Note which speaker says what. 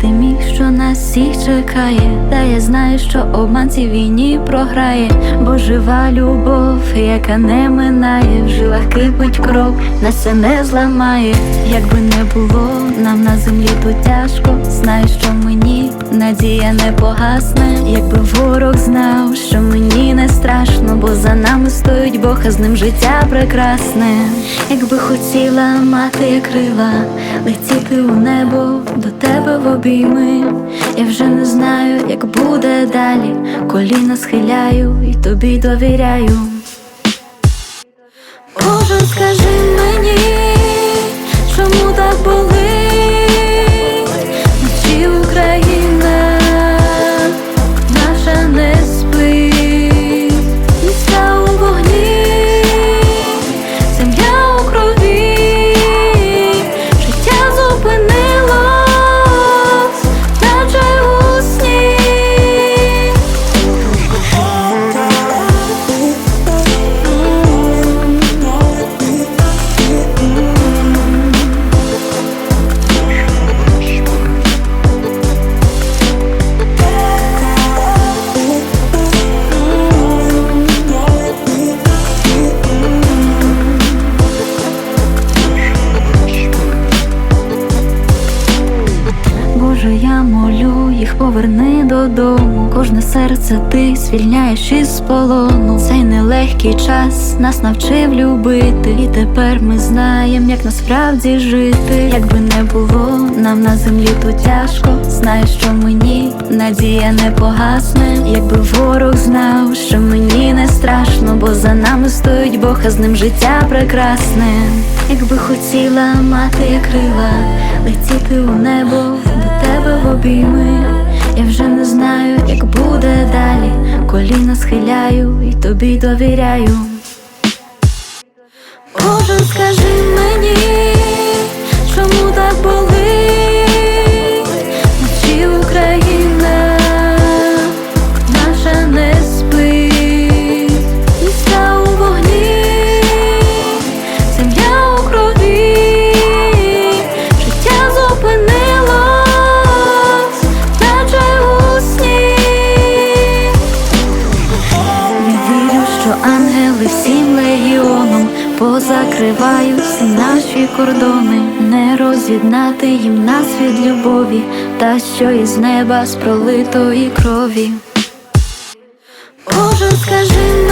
Speaker 1: ти міг, що нас всіх чекає, та я знаю, що обман цій війні програє, бо жива любов, яка не минає, в жилах кипить кров, нас це не зламає. Якби не було нам на землі тут тяжко, знаю, що мені надія не погасне, якби ворог знав, що мені не страшно, бо за нами стоїть Бог, а з ним життя прекрасне. Якби хотіла мати крила, летіти у небо до тебе в обійми. Я вже не знаю, як буде далі. Коліна схиляю і тобі довіряю. Боже, я молю їх поверни додому. Кожне серце ти звільняєш із полону. Цей нелегкий час нас навчив любити. І тепер ми знаємо, як насправді жити. Якби не було нам на землі тут тяжко. Знаю, що мені надія не погасне. Якби ворог знав, що мені не страшно, бо за нами стоїть Бог, а з ним життя прекрасне. Якби хотіла мати крила, летіти у обійми. Я вже не знаю, як буде далі. Коліна схиляю і тобі довіряю. Боже, скажи всім легіоном позакривають всі наші кордони, не роз'єднати їм нас від любові, та що із неба з пролитої крові. Боже, скажи